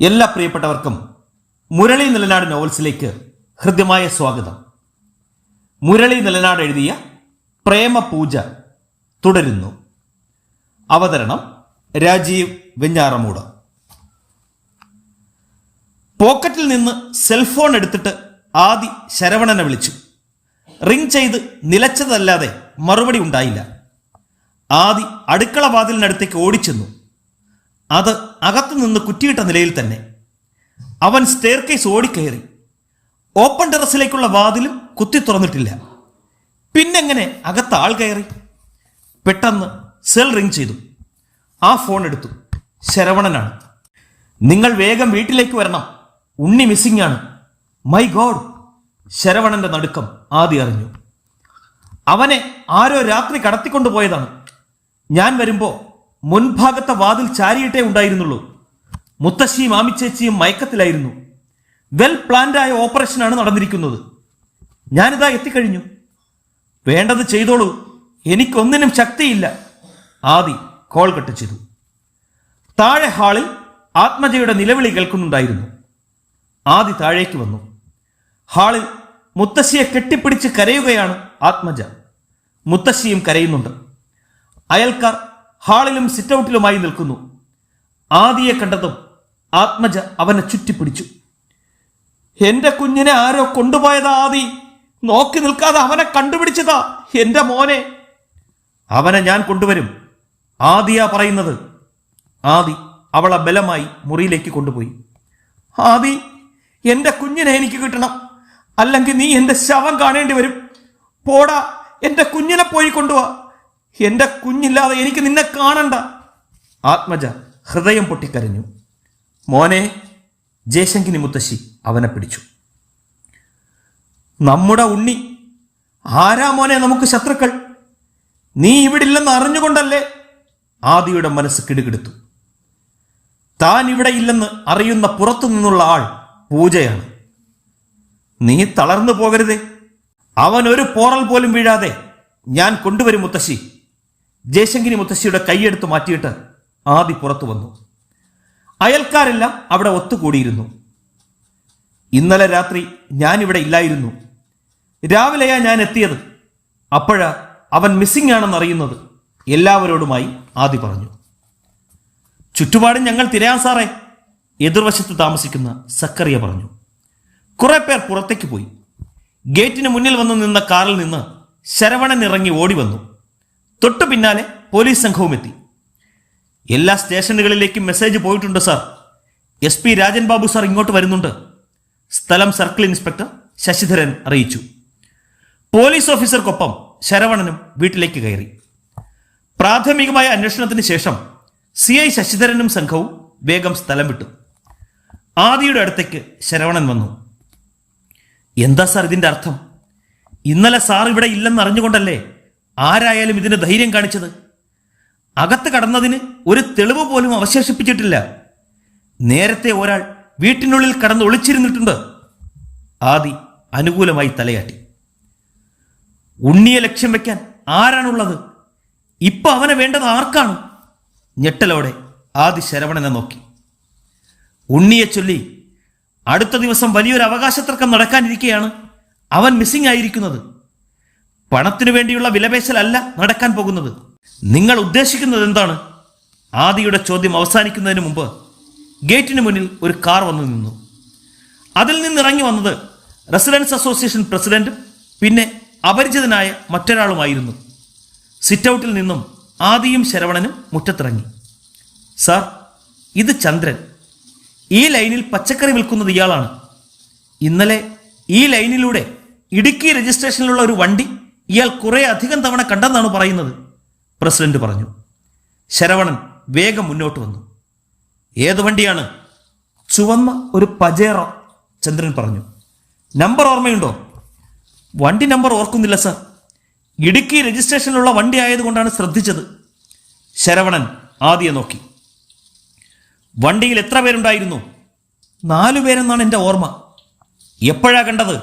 എല്ലാ പ്രിയപ്പെട്ടവർക്കും മുരളി നിലനാട് നോവൽസിലേക്ക് ഹൃദ്യമായ സ്വാഗതം. മുരളി നിലനാട് എഴുതിയ പ്രേമപൂജ തുടരുന്നു. അവതരണം രാജീവ് വെഞ്ഞാറമൂട്. പോക്കറ്റിൽ നിന്ന് സെൽഫോൺ എടുത്തിട്ട് ആദി ശരവണനെ വിളിച്ചു. റിംഗ് ചെയ്ത് നിലച്ചതല്ലാതെ മറുപടി ഉണ്ടായില്ല. ആദി അടുക്കള വാതിലിനടുത്തേക്ക് ഓടിച്ചെന്നു. അത് അകത്തു നിന്ന് കുറ്റിയിട്ട നിലയിൽ തന്നെ. അവൻ സ്റ്റെയർ ഓടിക്കയറി. ഓപ്പൺ ടെറസിലേക്കുള്ള വാതിലും കുത്തി തുറന്നിട്ടില്ല. പിന്നെങ്ങനെ അകത്ത് ആൾ കയറി? പെട്ടെന്ന് സെൽ റിങ് ചെയ്തു. ആ ഫോൺ എടുത്തു. ശരവണനാണ്. നിങ്ങൾ വേഗം വീട്ടിലേക്ക് വരണം. ഉണ്ണി മിസ്സിംഗ് ആണ്. മൈ ഗോഡ് ശരവണന്റെ നടുക്കം ആദ്യം അറിഞ്ഞു. അവനെ ആരോ രാത്രി കടത്തിക്കൊണ്ടുപോയതാണ്. ഞാൻ വരുമ്പോ മുൻഭാഗത്തെ വാതിൽ ചാരിയിട്ടേ ഉണ്ടായിരുന്നുള്ളൂ. മുത്തശ്ശിയും ആമിച്ചേച്ചിയും മയക്കത്തിലായിരുന്നു. വെൽ പ്ലാൻഡായ ഓപ്പറേഷനാണ് നടന്നിരിക്കുന്നത്. ഞാനിതാ എത്തിക്കഴിഞ്ഞു. വേണ്ടത് ചെയ്തോളൂ. എനിക്കൊന്നിനും ശക്തിയില്ല. ആദി കോൾ കട്ട് ചെയ്തു. താഴെ ഹാളിൽ ആത്മജയുടെ നിലവിളി കേൾക്കുന്നുണ്ടായിരുന്നു. ആദി താഴേക്ക് വന്നു. ഹാളിൽ മുത്തശ്ശിയെ കെട്ടിപ്പിടിച്ച് കരയുകയാണ് ആത്മജ. മുത്തശ്ശിയും കരയുന്നുണ്ട്. അയൽക്കാർ ഹാളിലും സിറ്റൗട്ടിലുമായി നിൽക്കുന്നു. ആദിയെ കണ്ടതും ആത്മജ അവനെ ചുറ്റിപ്പിടിച്ചു. എന്റെ കുഞ്ഞിനെ ആരോ കൊണ്ടുപോയതാ ആദി. നോക്കി നിൽക്കാതെ അവനെ കണ്ടുപിടിച്ചതാ എന്റെ മോനെ. അവനെ ഞാൻ കൊണ്ടുവരും ആദിയാ പറയുന്നത്. ആദി അവളെ ബലമായി മുറിയിലേക്ക് കൊണ്ടുപോയി. ആദി എന്റെ കുഞ്ഞിനെ എനിക്ക് കിട്ടണം. അല്ലെങ്കിൽ നീ എന്റെ ശവം കാണേണ്ടി വരും. പോടാ എന്റെ കുഞ്ഞിനെ പോയി കൊണ്ടുവാ. എന്റെ കുഞ്ഞില്ലാതെ എനിക്ക് നിന്നെ കാണണ്ട. ആത്മജ ഹൃദയം പൊട്ടിക്കരഞ്ഞു. മോനെ ജയശങ്കിനി മുത്തശ്ശി അവനെ പിടിച്ചു. നമ്മുടെ ഉണ്ണി ആരാ മോനെ നമുക്ക് ശത്രുക്കൾ? നീ ഇവിടില്ലെന്ന് അറിഞ്ഞുകൊണ്ടല്ലേ? ആദിയുടെ മനസ്സ് കിടുകിടുത്തു. താൻ ഇവിടെ ഇല്ലെന്ന് അറിയുന്ന പുറത്തു നിന്നുള്ള ആൾ പൂജയാണ്. നീ തളർന്നു പോകരുതേ. അവൻ ഒരു പോറൽ പോലും വീഴാതെ ഞാൻ കൊണ്ടുവരും മുത്തശ്ശി. ജയശങ്കിനി മുത്തശ്ശിയുടെ കൈയെടുത്ത് മാറ്റിയിട്ട് ആദി പുറത്തു വന്നു. അയൽക്കാരെല്ലാം അവിടെ ഒത്തുകൂടിയിരുന്നു. ഇന്നലെ രാത്രി ഞാനിവിടെ ഇല്ലായിരുന്നു. രാവിലെയാ ഞാൻ എത്തിയത്. അപ്പോഴാ അവൻ മിസ്സിംഗ് ആണെന്ന് അറിയുന്നത്. എല്ലാവരോടുമായി ആദി പറഞ്ഞു. ചുറ്റുപാടും ഞങ്ങൾ തിരയാൻ സാറേ എതിർവശത്ത് താമസിക്കുന്ന സക്കറിയ പറഞ്ഞു. കുറെ പേർ പുറത്തേക്ക് പോയി. ഗേറ്റിന് മുന്നിൽ വന്ന് നിന്ന കാറിൽ നിന്ന് ശരവണൻ ഇറങ്ങി ഓടി വന്നു. തൊട്ടു പിന്നാലെ പോലീസ് സംഘവും എത്തി. എല്ലാ സ്റ്റേഷനുകളിലേക്കും മെസ്സേജ് പോയിട്ടുണ്ട് sir. S P Rajan Babu sir ഇങ്ങോട്ട് വരുന്നുണ്ട്. സ്ഥലം സർക്കിൾ ഇൻസ്പെക്ടർ ശശിധരൻ അറിയിച്ചു. പോലീസ് ഓഫീസർക്കൊപ്പം ശരവണനും വീട്ടിലേക്ക് കയറി. പ്രാഥമികമായ അന്വേഷണത്തിന് ശേഷം സി ഐ ശശിധരനും സംഘവും വേഗം സ്ഥലം വിട്ടു. ആദിയുടെ അടുത്തേക്ക് ശരവണൻ വന്നു. എന്താ സാർ ഇതിന്റെ അർത്ഥം? ഇന്നലെ സാർ ഇവിടെ ഇല്ലെന്ന് അറിഞ്ഞുകൊണ്ടല്ലേ ആരായാലും ഇതിന് ധൈര്യം കാണിച്ചത്? അകത്ത് കടന്നതിന് ഒരു തെളിവ് പോലും അവശേഷിപ്പിച്ചിട്ടില്ല. നേരത്തെ ഒരാൾ വീട്ടിനുള്ളിൽ കടന്ന് ഒളിച്ചിരുന്നിട്ടുണ്ട്. ആദി അനുകൂലമായി തലയാട്ടി. ഉണ്ണിയ ലക്ഷ്യം വെക്കാൻ ആരാണുള്ളത്? ഇപ്പൊ അവനെ വേണ്ടത് ആർക്കാണ്? ഞെട്ടലോടെ ആദി ശരവണനെ നോക്കി. ഉണ്ണിയെ ചൊല്ലി അടുത്ത ദിവസം വലിയൊരു അവകാശത്തർക്കം നടക്കാനിരിക്കെയാണ് അവൻ മിസ്സിംഗ് ആയിരിക്കുന്നത്. പണത്തിനു വേണ്ടിയുള്ള വിലപേശലല്ല നടക്കാൻ പോകുന്നത്. നിങ്ങൾ ഉദ്ദേശിക്കുന്നത് എന്താണ്? ആദിയുടെ ചോദ്യം അവസാനിക്കുന്നതിന് മുമ്പ് ഗേറ്റിന് മുന്നിൽ ഒരു കാർ വന്നു നിന്നു. അതിൽ നിന്നിറങ്ങി വന്നത് റെസിഡൻസ് അസോസിയേഷൻ പ്രസിഡന്റും പിന്നെ അപരിചിതനായ മറ്റൊരാളുമായിരുന്നു. സിറ്റൗട്ടിൽ നിന്നും ആദിയും ശരവണനും മുറ്റത്തിറങ്ങി. സാർ ഇത് ചന്ദ്രൻ. ഈ ലൈനിൽ പച്ചക്കറി വിൽക്കുന്നത് ഇയാളാണ്. ഇന്നലെ ഈ ലൈനിലൂടെ ഇടുക്കി രജിസ്ട്രേഷനിലുള്ള ഒരു വണ്ടി ഇയാൾ കുറെ അധികം തവണ കണ്ടെന്നാണ് പറയുന്നത്. പ്രസിഡന്റ് പറഞ്ഞു ശരവണൻ വേഗം മുന്നോട്ട് വന്നു. ഏത് വണ്ടിയാണ്? ചുവന്ന ഒരു പജേറ ചന്ദ്രൻ പറഞ്ഞു നമ്പർ ഓർമ്മയുണ്ടോ? വണ്ടി നമ്പർ ഓർക്കുന്നില്ല സർ. ഇടുക്കി രജിസ്ട്രേഷനിലുള്ള വണ്ടി ആയതുകൊണ്ടാണ് ശ്രദ്ധിച്ചത്. ശരവണൻ ആദ്യം നോക്കി വണ്ടിയിൽ എത്ര പേരുണ്ടായിരുന്നു? നാലു പേരെന്നാണ് എന്റെ ഓർമ്മ. എപ്പോഴാ കണ്ടത്?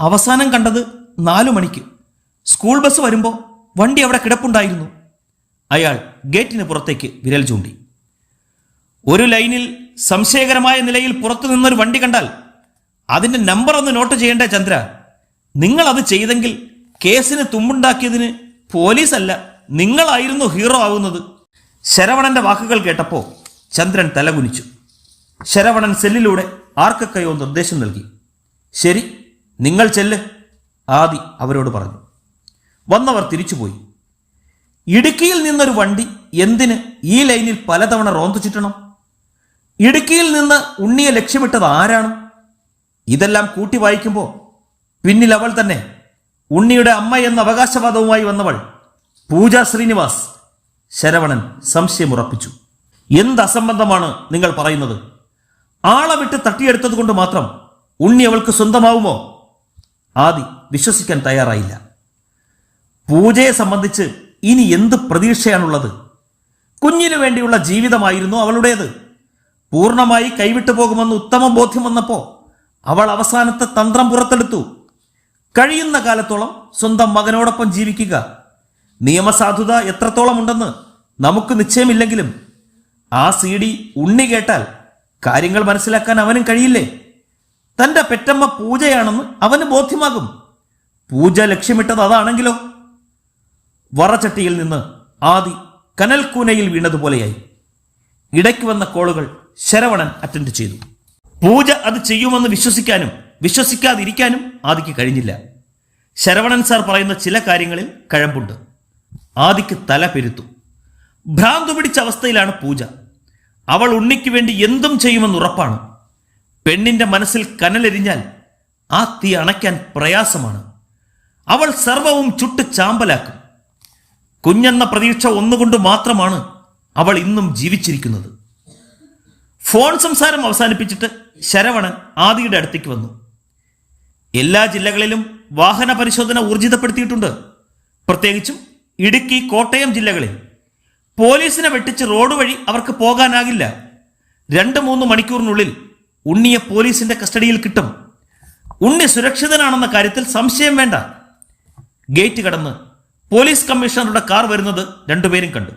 അവസാനം കണ്ടത് നാലു മണിക്ക്. സ്കൂൾ ബസ് വരുമ്പോൾ വണ്ടി അവിടെ കിടപ്പുണ്ടായിരുന്നു. അയാൾ ഗേറ്റിന് പുറത്തേക്ക് വിരൽ ചൂണ്ടി. ഒരു ലൈനിൽ സംശയകരമായ നിലയിൽ പുറത്തു നിന്നൊരു വണ്ടി കണ്ടാൽ അതിന്റെ നമ്പർ ഒന്ന് നോട്ട് ചെയ്യേണ്ട ചന്ദ്ര? നിങ്ങൾ അത് ചെയ്തെങ്കിൽ കേസിന് തുമ്പുണ്ടാക്കിയതിന് പോലീസല്ല നിങ്ങളായിരുന്നു ഹീറോ ആവുന്നത്. ശരവണന്റെ വാക്കുകൾ കേട്ടപ്പോൾ ചന്ദ്രൻ തലകുനിച്ചു. ശരവണൻ സെല്ലിലൂടെ ആർക്കൊക്കെയോ നിർദ്ദേശം നൽകി. ശരി നിങ്ങൾ ചെല്ല് ആദി അവരോട് പറഞ്ഞു. വന്നവർ തിരിച്ചുപോയി. ഇടുക്കിയിൽ നിന്നൊരു വണ്ടി എന്തിന് ഈ ലൈനിൽ പലതവണ റോന്തു ചുറ്റണം? ഇടുക്കിയിൽ നിന്ന് ഉണ്ണിയെ ലക്ഷ്യമിട്ടത് ആരാണ്? ഇതെല്ലാം കൂട്ടി വായിക്കുമ്പോൾ പിന്നിൽ അവൾ തന്നെ. ഉണ്ണിയുടെ അമ്മ എന്ന അവകാശവാദവുമായി വന്നവൾ പൂജ ശ്രീനിവാസ് ശരവണൻ സംശയമുറപ്പിച്ചു. എന്ത് അസംബന്ധമാണ് നിങ്ങൾ പറയുന്നത്? ആളെ വിട്ട് തട്ടിയെടുത്തത് കൊണ്ട് മാത്രം ഉണ്ണി അവൾക്ക് സ്വന്തമാവുമോ? ആദി വിശ്വസിക്കാൻ തയ്യാറായില്ല. പൂജയെ സംബന്ധിച്ച് ഇനി എന്ത് പ്രതീക്ഷയാണുള്ളത്? കുഞ്ഞിനു വേണ്ടിയുള്ള ജീവിതമായിരുന്നു അവളുടേത്. പൂർണമായി കൈവിട്ടു പോകുമെന്ന് ഉത്തമ ബോധ്യം വന്നപ്പോൾ അവൾ അവസാനത്തെ തന്ത്രം പുറത്തെടുത്തു. കഴിയുന്ന കാലത്തോളം സ്വന്തം മകനോടൊപ്പം ജീവിക്കുക. നിയമസാധുത എത്രത്തോളം ഉണ്ടെന്ന് നമുക്ക് നിശ്ചയമില്ലെങ്കിലും ആ സി ഡി ഉണ്ണി കേട്ടാൽ കാര്യങ്ങൾ മനസ്സിലാക്കാൻ അവനും കഴിയില്ലേ? തന്റെ പെറ്റമ്മ പൂജയാണെന്ന് അവന് ബോധ്യമാകും. പൂജ ലക്ഷ്യമിട്ടത് അതാണെങ്കിലോ? വറച്ചട്ടിയിൽ നിന്ന് ആദി കനൽക്കൂനയിൽ വീണതുപോലെയായി. ഇടയ്ക്ക് വന്ന കോളുകൾ ശരവണൻ അറ്റൻഡ് ചെയ്തു. പൂജ അത് ചെയ്യുമെന്ന് വിശ്വസിക്കാനും വിശ്വസിക്കാതിരിക്കാനും ആദിക്ക് കഴിഞ്ഞില്ല. ശരവണൻ സാർ പറയുന്ന ചില കാര്യങ്ങളിൽ കഴമ്പുണ്ട്. ആദിക്ക് തല പെരുത്തു. ഭ്രാന്തു പിടിച്ച അവസ്ഥയിലാണ് പൂജ. അവൾ ഉണ്ണിക്ക് വേണ്ടി എന്തും ചെയ്യുമെന്ന് ഉറപ്പാണ്. പെണ്ണിന്റെ മനസ്സിൽ കനലെരിഞ്ഞാൽ ആ തീ അണയ്ക്കാൻ പ്രയാസമാണ്. അവൾ സർവവും ചുട്ട് ചാമ്പലാക്കും. കുഞ്ഞെന്ന പ്രതീക്ഷ ഒന്നുകൊണ്ട് മാത്രമാണ് അവൾ ഇന്നും ജീവിച്ചിരിക്കുന്നത്. ഫോൺ സംസാരം അവസാനിപ്പിച്ചിട്ട് ശരവണൻ ആദിയുടെ അടുത്തേക്ക് വന്നു. എല്ലാ ജില്ലകളിലും വാഹന പരിശോധന ഊർജിതപ്പെടുത്തിയിട്ടുണ്ട്. പ്രത്യേകിച്ചും ഇടുക്കി കോട്ടയം ജില്ലകളിൽ. പോലീസിനെ വെട്ടിച്ച് റോഡ് വഴി അവർക്ക് പോകാനാകില്ല. രണ്ട് മൂന്ന് മണിക്കൂറിനുള്ളിൽ ഉണ്ണിയെ പോലീസിന്റെ കസ്റ്റഡിയിൽ കിട്ടും. ഉണ്ണി സുരക്ഷിതനാണെന്ന കാര്യത്തിൽ സംശയം വേണ്ട. ഗേറ്റ് കടന്ന് പോലീസ് കമ്മീഷണറുടെ കാർ വരുന്നത് രണ്ടുപേരും കണ്ടു.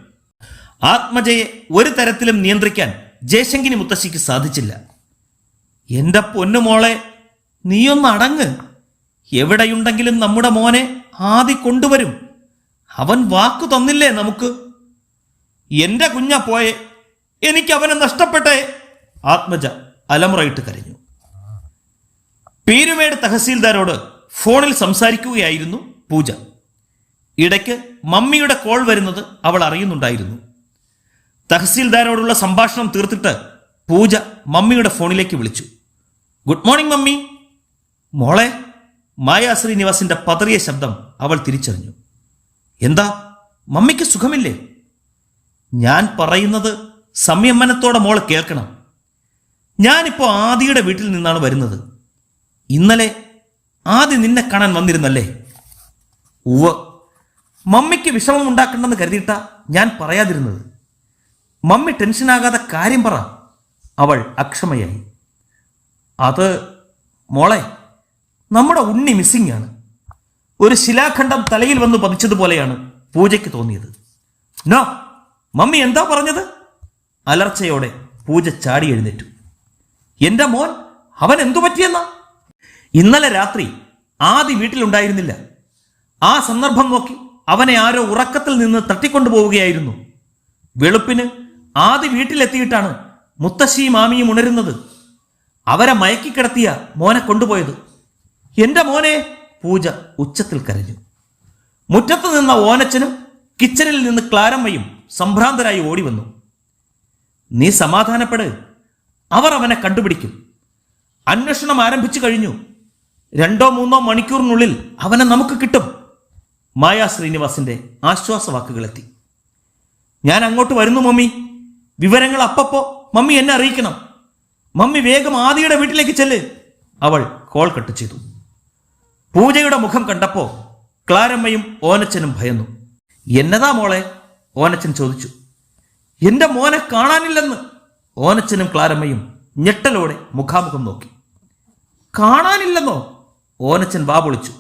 ആത്മജയെ ഒരു തരത്തിലും നിയന്ത്രിക്കാൻ ജയശങ്കിനി മുത്തശ്ശിക്ക് സാധിച്ചില്ല. എന്റെ പൊന്നുമോളെ നീയൊന്ന് അടങ്ങ്. എവിടെയുണ്ടെങ്കിലും നമ്മുടെ മോനെ ആദി കൊണ്ടുവരും. അവൻ വാക്കു തന്നില്ലേ നമുക്ക്? എന്റെ കുഞ്ഞ പോയെ എനിക്ക് അവനെ നഷ്ടപ്പെട്ടേ. ആത്മജ അലമുറയിട്ട് കരഞ്ഞു. പീരുമേട് തഹസീൽദാരോട് ഫോണിൽ സംസാരിക്കുകയായിരുന്നു പൂജ. ഇടയ്ക്ക് മമ്മിയുടെ കോൾ വരുന്നത് അവൾ അറിയുന്നുണ്ടായിരുന്നു. തഹസീൽദാരോടുള്ള സംഭാഷണം തീർത്തിട്ട് പൂജ മമ്മിയുടെ ഫോണിലേക്ക് വിളിച്ചു. Good morning mummy. മോളെ മായ ശ്രീനിവാസിന്റെ പതറിയ ശബ്ദം അവൾ തിരിച്ചറിഞ്ഞു. എന്താ മമ്മിക്ക് സുഖമില്ലേ? ഞാൻ പറയുന്നത് സംയമനത്തോടെ മോളെ കേൾക്കണം. ഞാനിപ്പോൾ ആദിയുടെ വീട്ടിൽ നിന്നാണ് വരുന്നത്. ഇന്നലെ ആദി നിന്നെ കാണാൻ വന്നിരുന്നല്ലേ? ഉവ്വ് മമ്മിക്ക് വിഷമം ഉണ്ടാക്കണ്ടെന്ന് കരുതിയിട്ടാ ഞാൻ പറയാതിരുന്നത്. മമ്മി ടെൻഷനാകാതെ കാര്യം പറ. അവൾ അക്ഷമയായി. അത് മോളെ നമ്മുടെ ഉണ്ണി മിസ്സിംഗ് ആണ്. ഒരു ശിലാഖണ്ഡം തലയിൽ വന്ന് പതിച്ചതുപോലെയാണ് പൂജയ്ക്ക് തോന്നിയത്. നോ മമ്മി എന്താ പറഞ്ഞത്? അലർച്ചയോടെ പൂജ ചാടി എഴുന്നേറ്റു. എന്റെ മോൻ അവൻ എന്തു പറ്റിയെന്നാ? ഇന്നലെ രാത്രി ആദി വീട്ടിലുണ്ടായിരുന്നില്ല. ആ സന്ദർഭം നോക്കി അവനെ ആരോ ഉറക്കത്തിൽ നിന്ന് തട്ടിക്കൊണ്ടുപോവുകയായിരുന്നു. വെളുപ്പിന് ആദ്യ വീട്ടിലെത്തിയിട്ടാണ് മുത്തശ്ശിയും മാമിയും ഉണരുന്നത്. അവരെ മയക്കിക്കിടത്തിയ മോനെ കൊണ്ടുപോയത്. എന്റെ മോനെ പൂജ ഉച്ചത്തിൽ കരഞ്ഞു. മുറ്റത്ത് നിന്ന ഓനച്ചനും കിച്ചണിൽ നിന്ന് ക്ലാരമ്മയും സംഭ്രാന്തരായി ഓടി വന്നു നീ സമാധാനപ്പെട്. അവർ അവനെ കണ്ടുപിടിക്കും. അന്വേഷണം ആരംഭിച്ചു കഴിഞ്ഞു. രണ്ടോ മൂന്നോ മണിക്കൂറിനുള്ളിൽ അവനെ നമുക്ക് കിട്ടും. മായാ ശ്രീനിവാസിന്റെ ആശ്വാസവാക്കുകളെത്തി. ഞാൻ അങ്ങോട്ട് വരുന്നു മമ്മി. വിവരങ്ങൾ അപ്പപ്പോ മമ്മി എന്നെ അറിയിക്കണം. മമ്മി വേഗം ആദിയുടെ വീട്ടിലേക്ക് ചെല്ല്. അവൾ കോൾ കട്ട് ചെയ്തു. പൂജയുടെ മുഖം കണ്ടപ്പോ ക്ലാരമ്മയും ഓനച്ചനും ഭയന്നു. എന്നതാ മോളെ? ഓനച്ചൻ ചോദിച്ചു. എന്റെ മോനെ കാണാനില്ലെന്ന്. ഓനച്ചനും ക്ലാരമ്മയും ഞെട്ടലോടെ മുഖാമുഖം നോക്കി. കാണാനില്ലെന്നോ? ഓനച്ചൻ വാ പൊളിച്ചു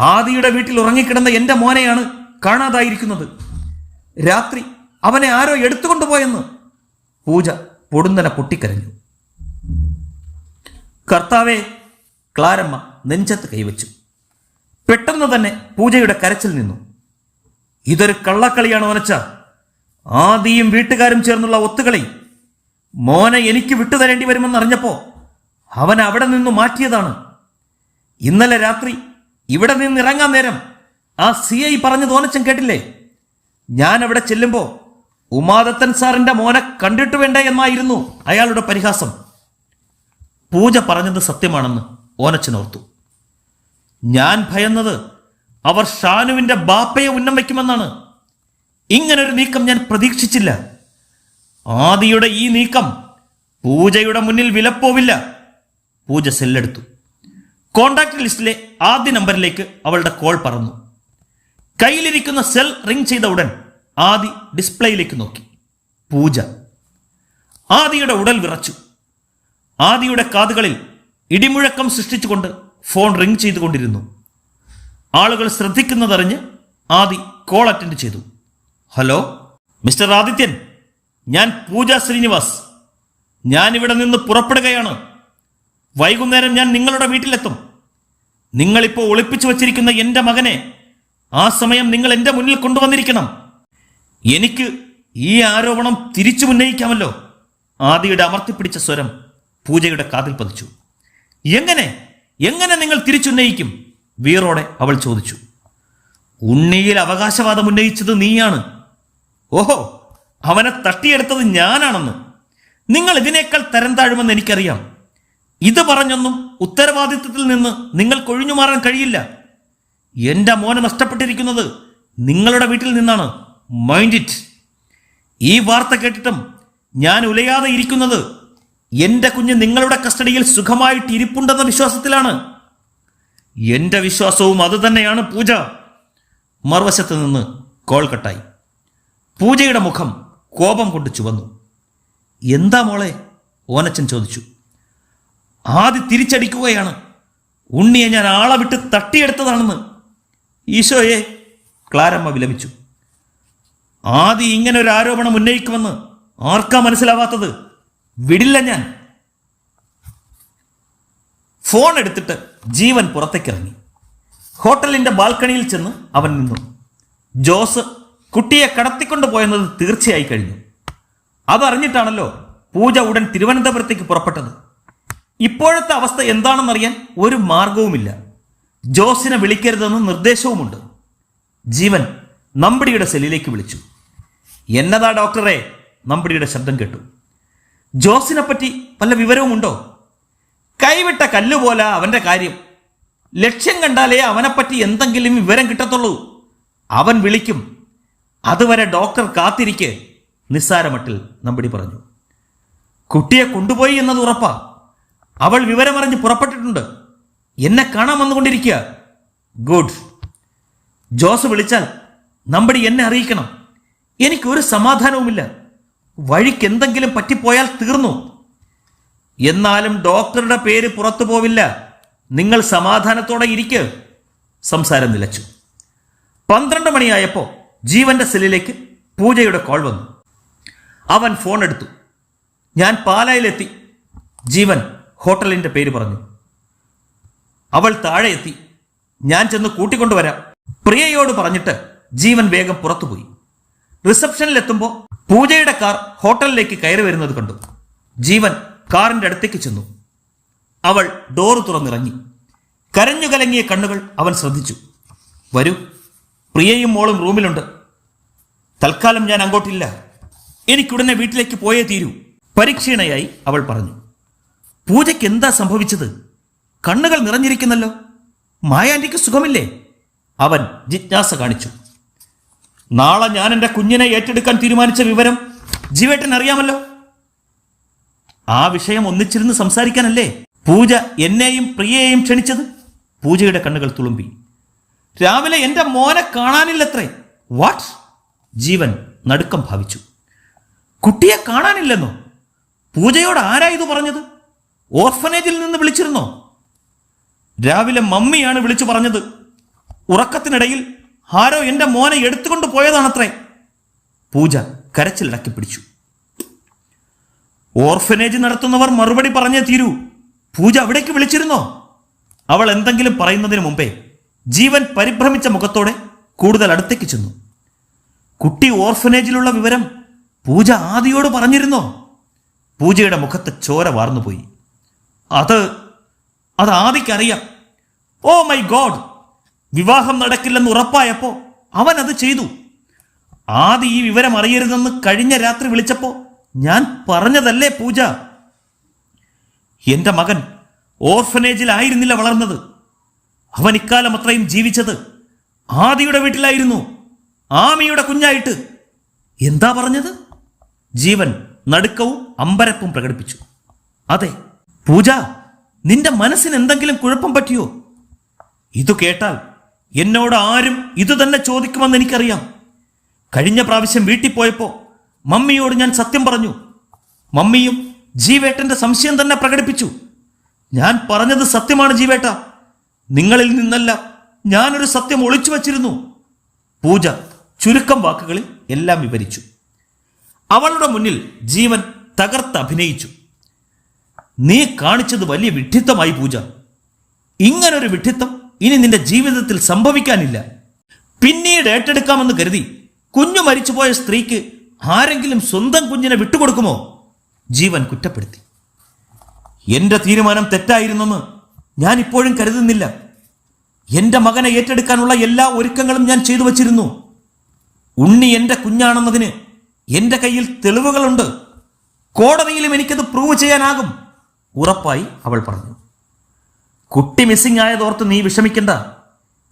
ആദിയുടെ വീട്ടിൽ ഉറങ്ങിക്കിടന്ന എന്റെ മോനെയാണ് കാണാതായിരിക്കുന്നത്. രാത്രി അവനെ ആരോ എടുത്തുകൊണ്ടുപോയെന്ന് പൂജ പൊടുന്നനെ പൊട്ടിക്കരഞ്ഞു. കർത്താവെ ക്ലാരമ്മ നെഞ്ചത്ത് കൈവച്ചു. പെട്ടെന്ന് തന്നെ പൂജയുടെ കരച്ചിൽ നിന്നു. ഇതൊരു കള്ളക്കളിയാണ് ഓനച്ച ആദിയും വീട്ടുകാരും ചേർന്നുള്ള ഒത്തുകളി. മോനെ എനിക്ക് വിട്ടുതരേണ്ടി വരുമെന്ന് അറിഞ്ഞപ്പോ അവൻ അവിടെ നിന്ന് മാറ്റിയതാണ്. ഇന്നലെ രാത്രി ഇവിടെ നിന്ന് ഇറങ്ങാൻ നേരം. ആ സി ഐ പറഞ്ഞു തോന്നച്ചൻ കേട്ടില്ലേ? ഞാൻ അവിടെ ചെല്ലുമ്പോൾ ഉമാദത്തൻ സാറിന്റെ മോനെ കണ്ടിട്ട് വേണ്ടേ എന്നായിരുന്നു അയാളുടെ പരിഹാസം. പൂജ പറഞ്ഞത് സത്യമാണെന്ന് ഓനച്ചൻ ഓർത്തു. ഞാൻ ഭയന്നത് അവർ ഷാനുവിന്റെ ബാപ്പയെ ഉന്നം വയ്ക്കുമെന്നാണ്. ഇങ്ങനൊരു നീക്കം ഞാൻ പ്രതീക്ഷിച്ചില്ല. ആദിയുടെ ഈ നീക്കം പൂജയുടെ മുന്നിൽ വിലപ്പോവില്ല. പൂജ സെല്ലെടുത്തു. കോണ്ടാക്ട് ലിസ്റ്റിലെ ആദ്യ നമ്പറിലേക്ക് അവളുടെ കോൾ പറന്നു. കയ്യിലിരിക്കുന്ന സെൽ റിംഗ് ചെയ്ത ഉടൻ ആദി ഡിസ്പ്ലേയിലേക്ക് നോക്കി. പൂജ. ആദിയുടെ ഉടൽ വിറച്ചു. ആദിയുടെ കാതുകളിൽ ഇടിമുഴക്കം സൃഷ്ടിച്ചുകൊണ്ട് ഫോൺ റിംഗ് ചെയ്തുകൊണ്ടിരുന്നു. ആളുകൾ ശ്രദ്ധിക്കുന്നതറിഞ്ഞ് ആദി കോൾ അറ്റൻഡ് ചെയ്തു. ഹലോ മിസ്റ്റർ ആദിത്യൻ ഞാൻ പൂജ ശ്രീനിവാസ്. ഞാനിവിടെ നിന്ന് പുറപ്പെടുകയാണ്. വൈകുന്നേരം ഞാൻ നിങ്ങളുടെ വീട്ടിലെത്തും. നിങ്ങളിപ്പോൾ ഒളിപ്പിച്ചു വച്ചിരിക്കുന്ന എന്റെ മകനെ ആ സമയം നിങ്ങൾ എന്റെ മുന്നിൽ കൊണ്ടുവന്നിരിക്കണം. എനിക്ക് ഈ ആരോപണം തിരിച്ചു ഉന്നയിക്കാമല്ലോ. ആദിയുടെ അമർത്തിപ്പിടിച്ച സ്വരം പൂജയുടെ കാതിൽ പതിച്ചു. എങ്ങനെ? എങ്ങനെ നിങ്ങൾ തിരിച്ചുന്നയിക്കും വീറോടെ അവൾ ചോദിച്ചു. ഉണ്ണിയിൽ അവകാശവാദം ഉന്നയിച്ചത് നീയാണ്. ഓഹോ അവനെ തട്ടിയെടുത്തത് ഞാനാണെന്ന്. നിങ്ങൾ ഇതിനേക്കാൾ തരം താഴുമെന്ന് എനിക്കറിയാം. ഇത് പറഞ്ഞൊന്നും ഉത്തരവാദിത്വത്തിൽ നിന്ന് നിങ്ങൾ കൊഴിഞ്ഞു മാറാൻ കഴിയില്ല. എന്റെ മോനെ നഷ്ടപ്പെട്ടിരിക്കുന്നത് നിങ്ങളുടെ വീട്ടിൽ നിന്നാണ്. മൈൻഡ് ഇറ്റ് ഈ വാർത്ത കേട്ടിട്ടും ഞാൻ ഉലയാതെ ഇരിക്കുന്നത് എന്റെ കുഞ്ഞ് നിങ്ങളുടെ കസ്റ്റഡിയിൽ സുഖമായിട്ട് ഇരിപ്പുണ്ടെന്ന വിശ്വാസത്തിലാണ്. എന്റെ വിശ്വാസവും അതുതന്നെയാണ് പൂജ. മറുവശത്ത് നിന്ന് കോൾ കട്ടായി. പൂജയുടെ മുഖം കോപം കൊണ്ട് ചുവന്നു. എന്താ മോളെ? ഓനച്ചൻ ചോദിച്ചു. ആദ്യ തിരിച്ചടിക്കുകയാണ്. ഉണ്ണിയെ ഞാൻ ആളെ വിട്ട് തട്ടിയെടുത്തതാണെന്ന് ഈശോയെ ക്ലാരമ്മ വിലപിച്ചു. ആദി ഇങ്ങനെ ഒരു ആരോപണം ഉന്നയിക്കുമെന്ന് ആർക്കാ മനസ്സിലാവാത്തത്? വിടില്ല ഞാൻ. ഫോൺ എടുത്തിട്ട് ജീവൻ പുറത്തേക്കിറങ്ങി. ഹോട്ടലിന്റെ ബാൽക്കണിയിൽ ചെന്ന് അവൻ നിന്നു. ജോസ് കുട്ടിയെ കടത്തിക്കൊണ്ടു പോയെന്നത് തീർച്ചയായി കഴിഞ്ഞു. അതറിഞ്ഞിട്ടാണല്ലോ പൂജ ഉടൻ തിരുവനന്തപുരത്തേക്ക് പുറപ്പെട്ടത്. ഇപ്പോഴത്തെ അവസ്ഥ എന്താണെന്നറിയാൻ ഒരു മാർഗവുമില്ല. ജോസിനെ വിളിക്കരുതെന്ന് നിർദ്ദേശവുമുണ്ട്. ജീവൻ നമ്പിടിയുടെ സെല്ലിലേക്ക് വിളിച്ചു. എന്നതാ ഡോക്ടറെ? നമ്പിടിയുടെ ശബ്ദം കേട്ടു. ജോസിനെ പറ്റി വല്ല വിവരവുമുണ്ടോ? കൈവിട്ട കല്ലുപോലെ അവന്റെ കാര്യം. ലക്ഷ്യം കണ്ടാലേ അവനെപ്പറ്റി എന്തെങ്കിലും വിവരം കിട്ടത്തുള്ളൂ. അവൻ വിളിക്കും. അതുവരെ ഡോക്ടർ കാത്തിരിക്കെ നിസ്സാരമട്ടിൽ നമ്പിടി പറഞ്ഞു. കുട്ടിയെ കൊണ്ടുപോയി എന്നത് ഉറപ്പാ. അവൾ വിവരമറിഞ്ഞ് പുറപ്പെട്ടിട്ടുണ്ട്. എന്നെ കാണാൻ വന്നുകൊണ്ടിരിക്കുക. ഗുഡ്. ജോസ് വിളിച്ചാൽ നമ്പടി എന്നെ അറിയിക്കണം. എനിക്കൊരു സമാധാനവുമില്ല. വഴിക്ക് എന്തെങ്കിലും പറ്റിപ്പോയാൽ തീർന്നു. എന്നാലും ഡോക്ടറുടെ പേര് പുറത്തു പോവില്ല. നിങ്ങൾ സമാധാനത്തോടെ ഇരിക്ക്. സംസാരം നിലച്ചു. പന്ത്രണ്ട് മണിയായപ്പോൾ ജീവന്റെ സെല്ലിലേക്ക് പൂജയുടെ കോൾ വന്നു. അവൻ ഫോൺ എടുത്തു. ഞാൻ പാലായിലെത്തി. ജീവൻ ഹോട്ടലിന്റെ പേര് പറഞ്ഞു. അവൾ താഴെ എത്തി. ഞാൻ ചെന്ന് കൂട്ടിക്കൊണ്ടുവരാം. പ്രിയയോട് പറഞ്ഞിട്ട് ജീവൻ വേഗം പുറത്തുപോയി. റിസപ്ഷനിലെത്തുമ്പോൾ പൂജയുടെ കാർ ഹോട്ടലിലേക്ക് കയറി വരുന്നത് കണ്ടു. ജീവൻ കാറിന്റെ അടുത്തേക്ക് ചെന്നു. അവൾ ഡോറ് തുറന്നിറങ്ങി. കരഞ്ഞു കലങ്ങിയ കണ്ണുകൾ അവൻ ശ്രദ്ധിച്ചു. വരൂ. പ്രിയയും മോളും റൂമിലുണ്ട്. തൽക്കാലം ഞാൻ അങ്ങോട്ടില്ല. എനിക്കുടനെ വീട്ടിലേക്ക് പോയേ തീരൂ. പരീക്ഷീണയായി അവൾ പറഞ്ഞു. പൂജയ്ക്ക് എന്താ സംഭവിച്ചത്? കണ്ണുകൾ നിറഞ്ഞിരിക്കുന്നല്ലോ. മായാന്റിക്ക് സുഖമില്ലേ? അവൻ ജിജ്ഞാസ കാണിച്ചു. നാളെ ഞാൻ എന്റെ കുഞ്ഞിനെ ഏറ്റെടുക്കാൻ തീരുമാനിച്ച വിവരം ജീവേട്ടൻ അറിയാമല്ലോ ആ വിഷയം ഒന്നിച്ചിരുന്ന് സംസാരിക്കാനല്ലേ? പൂജ എന്നെയും പ്രിയയെയും ക്ഷണിച്ചത്? പൂജയുടെ കണ്ണുകൾ തുളുമ്പി. രാവിലെ എന്റെ മോനെ കാണാനില്ലത്രേ. വാട്ട് ജീവൻ നടുക്കം ഭാവിച്ചു. കുട്ടിയെ കാണാനില്ലെന്നോ? പൂജയോട് ആരാ ഇത് പറഞ്ഞത്? ഓർഫനേജിൽ നിന്ന് വിളിച്ചിരുന്നോ? രാവിലെ മമ്മിയാണ് വിളിച്ചു പറഞ്ഞത്. ഉറക്കത്തിനിടയിൽ ആരോ എന്റെ മോനെ എടുത്തുകൊണ്ട് പോയതാണത്രേ. പൂജ കരച്ചിലടക്കി പിടിച്ചു. ഓർഫനേജ് നടത്തുന്നവർ മറുപടി പറഞ്ഞേ തീരൂ. പൂജ അവിടേക്ക് വിളിച്ചിരുന്നോ? അവൾ എന്തെങ്കിലും പറയുന്നതിന് മുമ്പേ ജീവൻ പരിഭ്രമിച്ച മുഖത്തോടെ കൂടുതൽ അടുത്തേക്ക് ചെന്നു. കുട്ടി ഓർഫനേജിലുള്ള വിവരം പൂജ ആദിയോട് പറഞ്ഞിരുന്നോ? പൂജയുടെ മുഖത്ത് ചോര വാർന്നുപോയി. അത് അത് ആദിക്കറിയാം. ഓ മൈ ഗോഡ് വിവാഹം നടക്കില്ലെന്ന് ഉറപ്പായപ്പോൾ അവൻ അത് ചെയ്തു. ആദി ഈ വിവരം അറിയരുതെന്ന് കഴിഞ്ഞ രാത്രി വിളിച്ചപ്പോൾ ഞാൻ പറഞ്ഞതല്ലേ പൂജ? എന്റെ മകൻ ഓർഫനേജിലായിരുന്നില്ല വളർന്നത്. അവൻ ഇക്കാലം അത്രയും ജീവിച്ചത് ആദിയുടെ വീട്ടിലായിരുന്നു ആമിയുടെ കുഞ്ഞായിട്ട്. എന്താ പറഞ്ഞത്? ജീവൻ നടുക്കവും അമ്പരപ്പും പ്രകടിപ്പിച്ചു. അതെ പൂജ നിന്റെ മനസ്സിന് എന്തെങ്കിലും കുഴപ്പം പറ്റിയോ? ഇത് കേട്ടാൽ എന്നോട് ആരും ഇത് തന്നെ ചോദിക്കുമെന്ന് എനിക്കറിയാം. കഴിഞ്ഞ പ്രാവശ്യം വീട്ടിൽ പോയപ്പോൾ മമ്മിയോട് ഞാൻ സത്യം പറഞ്ഞു. മമ്മിയും ജീവേട്ടന്റെ സംശയം തന്നെ പ്രകടിപ്പിച്ചു. ഞാൻ പറഞ്ഞത് സത്യമാണ് ജീവേട്ട. നിങ്ങളിൽ നിന്നല്ല ഞാനൊരു സത്യം ഒളിച്ചു വച്ചിരുന്നു. പൂജ ചുരുക്കം വാക്കുകളിൽ എല്ലാം വിവരിച്ചു. അവളുടെ മുന്നിൽ ജീവൻ തകർത്ത് അഭിനയിച്ചു. നീ കാണിച്ചത് വലിയ വിഡ്ഢിത്തമായി പൂജ. ഇങ്ങനൊരു വിഡ്ഢിത്തം ഇനി നിന്റെ ജീവിതത്തിൽ സംഭവിക്കാനില്ല. പിന്നീട് ഏറ്റെടുക്കാമെന്ന് കരുതി കുഞ്ഞു മരിച്ചുപോയ സ്ത്രീക്ക് ആരെങ്കിലും സ്വന്തം കുഞ്ഞിനെ വിട്ടുകൊടുക്കുമോ? ജീവൻ കുറ്റപ്പെടുത്തി. എന്റെ തീരുമാനം തെറ്റായിരുന്നെന്ന് ഞാൻ ഇപ്പോഴും കരുതുന്നില്ല. എന്റെ മകനെ ഏറ്റെടുക്കാനുള്ള എല്ലാ ഒരുക്കങ്ങളും ഞാൻ ചെയ്തു വച്ചിരുന്നു. ഉണ്ണി എന്റെ കുഞ്ഞാണെന്നതിന് എന്റെ കയ്യിൽ തെളിവുകളുണ്ട്. കോടതിയിലും എനിക്കത് പ്രൂവ് ചെയ്യാനാകും. ഉറപ്പായി അവൾ പറഞ്ഞു കുട്ടി മിസ്സിംഗ് ആയതോർത്ത് നീ വിഷമിക്കണ്ട.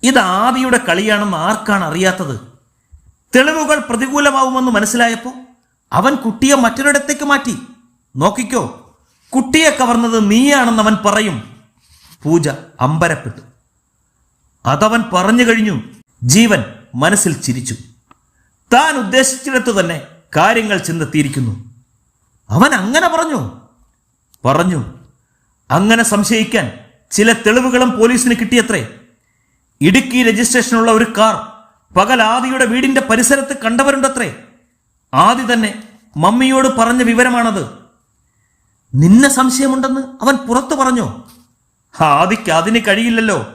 ഇത് ആദിയുടെ കളിയാണെന്ന് ആർക്കാണ് അറിയാത്തത്? തെളിവുകൾ പ്രതികൂലമാവുമെന്ന് മനസ്സിലായപ്പോൾ അവൻ കുട്ടിയെ മറ്റൊരിടത്തേക്ക് മാറ്റി. നോക്കിക്കോ കുട്ടിയെ കവർന്നത് നീയാണെന്ന് അവൻ പറയും. പൂജ അമ്പരപ്പെട്ടു. അതവൻ പറഞ്ഞു കഴിഞ്ഞു ജീവൻ മനസ്സിൽ ചിരിച്ചു. താൻ ഉദ്ദേശിച്ചിടത്തു തന്നെ കാര്യങ്ങൾ ചെന്നെത്തിയിരിക്കുന്നു. അവൻ അങ്ങനെ പറഞ്ഞു പറഞ്ഞു. അങ്ങനെ സംശയിക്കാൻ ചില തെളിവുകളും പോലീസിന് കിട്ടിയത്രേ. ഇടുക്കി രജിസ്ട്രേഷനുള്ള ഒരു കാർ പകൽ ആദിയുടെ വീടിന്റെ പരിസരത്ത് കണ്ടവരുണ്ടത്രേ. ആദി തന്നെ മമ്മിയോട് പറഞ്ഞ വിവരമാണത്. നിന്നെ സംശയമുണ്ടെന്ന് അവൻ പുറത്തു പറഞ്ഞു? ആദിക്ക് അതിന് കഴിയില്ലല്ലോ.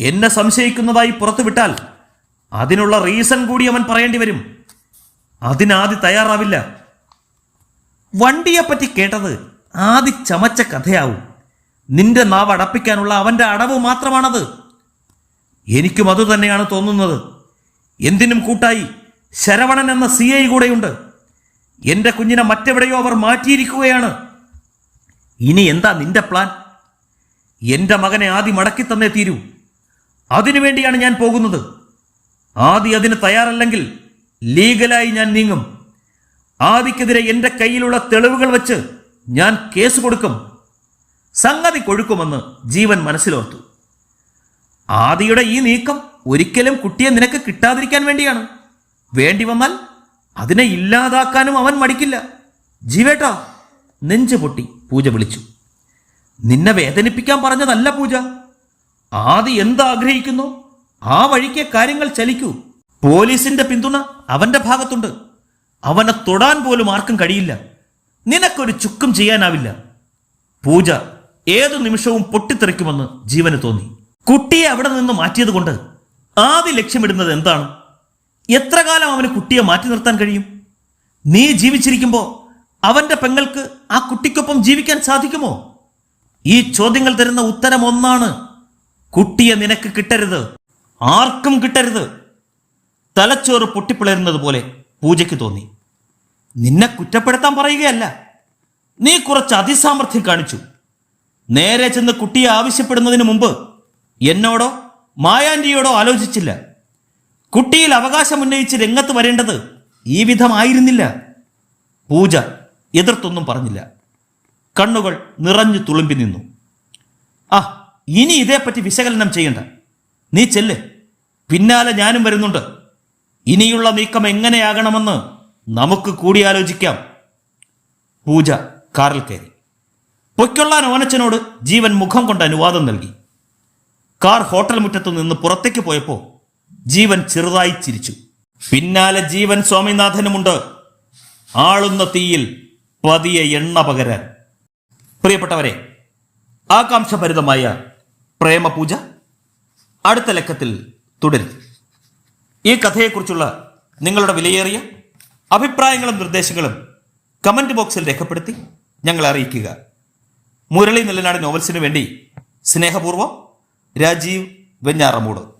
എന്നെ സംശയിക്കുന്നതായി പുറത്തു വിട്ടാൽ അതിനുള്ള റീസൺ കൂടി അവൻ പറയേണ്ടി വരും. അതിനാദി തയ്യാറാവില്ല. വണ്ടിയെപ്പറ്റി കേട്ടത് ആദി ചമച്ച കഥയാവും. നിന്റെ നാവ് അടപ്പിക്കാനുള്ള അവന്റെ അടവ് മാത്രമാണത്. എനിക്കും അതുതന്നെയാണ് തോന്നുന്നത്. എന്തിനും കൂട്ടായി ശരവണൻ എന്ന സി ഐ കൂടെയുണ്ട്. എന്റെ കുഞ്ഞിനെ മറ്റെവിടെയോ അവർ മാറ്റിയിരിക്കുകയാണ്. ഇനി എന്താ നിന്റെ പ്ലാൻ? എന്റെ മകനെ ആദ്യം മടക്കി തന്നേ തീരൂ. അതിനുവേണ്ടിയാണ് ഞാൻ പോകുന്നത്. ആദി അതിന് തയ്യാറല്ലെങ്കിൽ ലീഗലായി ഞാൻ നീങ്ങും. ആദിക്കെതിരെ എന്റെ കയ്യിലുള്ള തെളിവുകൾ വെച്ച് ഞാൻ കേസ് കൊടുക്കും. സംഗതി കൊഴുക്കുമെന്ന് ജീവൻ മനസ്സിലോർത്തു. ആദിയുടെ ഈ നീക്കം ഒരിക്കലും കുട്ടിയെ നിനക്ക് കിട്ടാതിരിക്കാൻ വേണ്ടിയാണ്. വേണ്ടി വന്നാൽ അതിനെ ഇല്ലാതാക്കാനും അവൻ മടിക്കില്ല. ജീവേട്ടാ നെഞ്ചു പൊട്ടി പൂജ വിളിച്ചു. നിന്നെ വേദനിപ്പിക്കാൻ പറഞ്ഞതല്ല പൂജ. ആദി എന്താഗ്രഹിക്കുന്നു ആ വഴിക്ക് കാര്യങ്ങൾ ചലിക്കൂ. പോലീസിന്റെ പിന്തുണ അവന്റെ ഭാഗത്തുണ്ട്. അവനെ തൊടാൻ പോലും ആർക്കും കഴിയില്ല. നിനക്കൊരു ചുക്കും ചെയ്യാനാവില്ല. പൂജ ഏതു നിമിഷവും പൊട്ടിത്തെറിക്കുമെന്ന് ജീവന് തോന്നി. കുട്ടിയെ അവിടെ നിന്ന് മാറ്റിയത് കൊണ്ട് ആദ്യ ലക്ഷ്യമിടുന്നത് എന്താണ്? എത്ര കാലം അവന് കുട്ടിയെ മാറ്റി നിർത്താൻ കഴിയും? നീ ജീവിച്ചിരിക്കുമ്പോൾ അവന്റെ പെങ്ങൾക്ക് ആ കുട്ടിക്കൊപ്പം ജീവിക്കാൻ സാധിക്കുമോ? ഈ ചോദ്യങ്ങൾ തരുന്ന ഉത്തരം ഒന്നാണ് കുട്ടിയെ നിനക്ക് കിട്ടരുത്. ആർക്കും കിട്ടരുത്. തലച്ചോറ് പൊട്ടിപ്പിളരുന്നത് പോലെ പൂജയ്ക്ക് തോന്നി. നിന്നെ കുറ്റപ്പെടുത്താൻ പറയുകയല്ല. നീ കുറച്ച് അതിസാമർഥ്യം കാണിച്ചു. നേരെ ചെന്ന് കുട്ടിയെ ആവശ്യപ്പെടുന്നതിന് മുമ്പ് എന്നോടോ മായാന്റിയോടോ ആലോചിച്ചില്ല. കുട്ടിയിൽ അവകാശം ഉന്നയിച്ച് രംഗത്ത് വരേണ്ടത് ഈ വിധമായിരുന്നില്ല പൂജ എതിർത്തൊന്നും പറഞ്ഞില്ല. കണ്ണുകൾ നിറഞ്ഞു തുളുമ്പി നിന്നു. ആ ഇനി ഇതേപ്പറ്റി വിശകലനം ചെയ്യണ്ട. നീ ചെല്ല്. പിന്നാലെ ഞാനും വരുന്നുണ്ട്. ഇനിയുള്ള നീക്കം എങ്ങനെയാകണമെന്ന് നമുക്ക് കൂടിയാലോചിക്കാം. പൂജ കാറിൽ കയറി. പൊയ്ക്കൊള്ളാൻ ഓനച്ചനോട് ജീവൻ മുഖം കൊണ്ട് അനുവാദം നൽകി. കാർ ഹോട്ടൽ മുറ്റത്തു നിന്ന് പുറത്തേക്ക് പോയപ്പോൾ ജീവൻ ചെറുതായി ചിരിച്ചു. പിന്നാലെ ജീവൻ സ്വാമിനാഥനുമുണ്ട്. ആളുന്ന തീയിൽ പതിയെ എണ്ണ പകരാൻ. പ്രിയപ്പെട്ടവരെ ആകാംക്ഷഭരിതമായ പ്രേമപൂജ അടുത്ത ലക്കത്തിൽ തുടരും. ഈ കഥയെക്കുറിച്ചുള്ള നിങ്ങളുടെ വിലയേറിയ അഭിപ്രായങ്ങളും നിർദ്ദേശങ്ങളും കമന്റ് ബോക്സിൽ രേഖപ്പെടുത്തി ഞങ്ങളെ അറിയിക്കുക. മുരളി നെല്ലനാട് നോവൽസിനു വേണ്ടി സ്നേഹപൂർവം രാജീവ് വെഞ്ഞാറമൂട്.